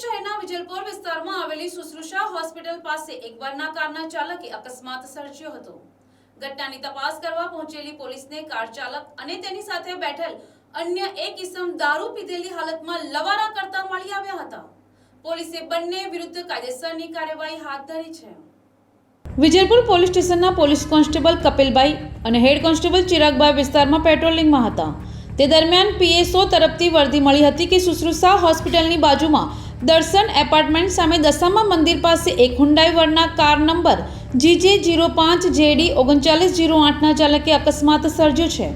શહેરના વિજલપોર વિસ્તારમાં આવેલી સુશ્રુષા હોસ્પિટલ પાસે એક વરના કારના ચાલકે અકસ્માત સર્જ્યો હતો. ઘટનાની તપાસ કરવા પહોંચેલી પોલીસને કાર ચાલક અને તેની સાથે બેઠેલ અન્ય એક ઇસમ દારૂ પીધેલી હાલતમાં લવારા કરતા મળી આવ્યા હતા. પોલીસે બંને વિરુદ્ધ કાયદેસરની કાર્યવાહી હાથ ધરી છે. વિજયપુર પોલીસ સ્ટેશનના પોલીસ કોન્સ્ટેબલ કપિલભાઈ અને હેડ કોન્સ્ટેબલ ચિરાગભાઈ વિસ્તારમાં પેટ્રોલિંગમાં હતા. તે દરમિયાન પીએસઓ તરફથી વર્દી મળી હતી કે શુશ્રુષા હોસ્પિટલની બાજુમાં દર્શન એપાર્ટમેન્ટ સામે દશામા મંદિર પાસે એક Hyundai Verna car number GJ zero પાંચ જેડી ઓગણચાલીસ જીરો આઠના ચાલકે અકસ્માત સર્જ્યો છે.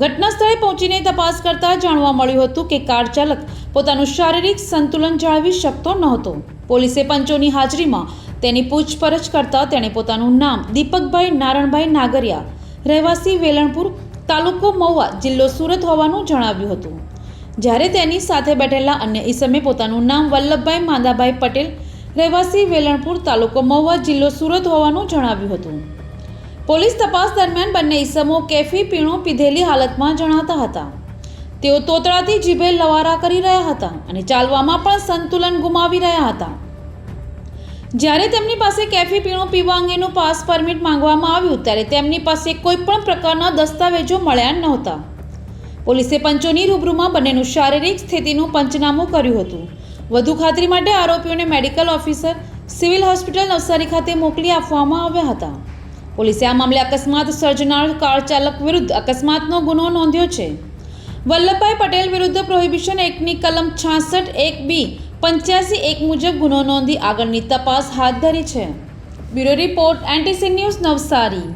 ઘટના સ્થળે પહોંચીને તપાસ કરતા જાણવા મળ્યું હતું કે કાર ચાલક પોતાનું શારીરિક સંતુલન જાળવી શકતો નહોતો. પોલીસે પંચોની હાજરીમાં તેની પૂછપરછ કરતા તેણે પોતાનું નામ દીપકભાઈ નારણભાઈ નાગરિયા, રહેવાસી વેલણપુર તાલુકો મહુવા જિલ્લો સુરત હોવાનું જણાવ્યું હતું. જ્યારે તેની સાથે બેઠેલા અન્ય ઈસમે પોતાનું નામ વલ્લભભાઈ માંદાભાઈ પટેલ, રહેવાસી વેલણપુર તાલુકો મહુવા જિલ્લો સુરત હોવાનું જણાવ્યું હતું. પોલીસ તપાસ દરમિયાન બંને ઈસમો કેફી પીણું પીધેલી હાલતમાં જણાતા હતા. તેઓ તોતળાથી જીભે લવારા કરી રહ્યા હતા અને ચાલવામાં પણ સંતુલન ગુમાવી રહ્યા હતા. જ્યારે તેમની પાસે કેફી પીણું પીવા અંગેનું પાસ પરમિટ માંગવામાં આવ્યું, ત્યારે તેમની પાસે કોઈ પણ પ્રકારના દસ્તાવેજો મળ્યા નહોતા. પોલીસે પંચોની રૂબરૂમાં બંનેનું શારીરિક સ્થિતિનું પંચનામું કર્યું હતું. વધુ ખાતરી માટે આરોપીઓને medical officer, civil hospital Navsari ખાતે મોકલી આપવામાં આવ્યા હતા. પોલીસે આ મામલે અકસ્માત સર્જનાર કાર ચાલક વિરુદ્ધ અકસ્માતનો ગુનો નોંધ્યો છે. વલ્લભભાઈ પટેલ વિરુદ્ધ પ્રોહિબિશન એક્ટની કલમ છાસઠ એક બી પંચ્યાસી એક મુજબ ગુનો નોંધી આગળની તપાસ હાથ ધરી છે. Bureau report, NTC news Navsari.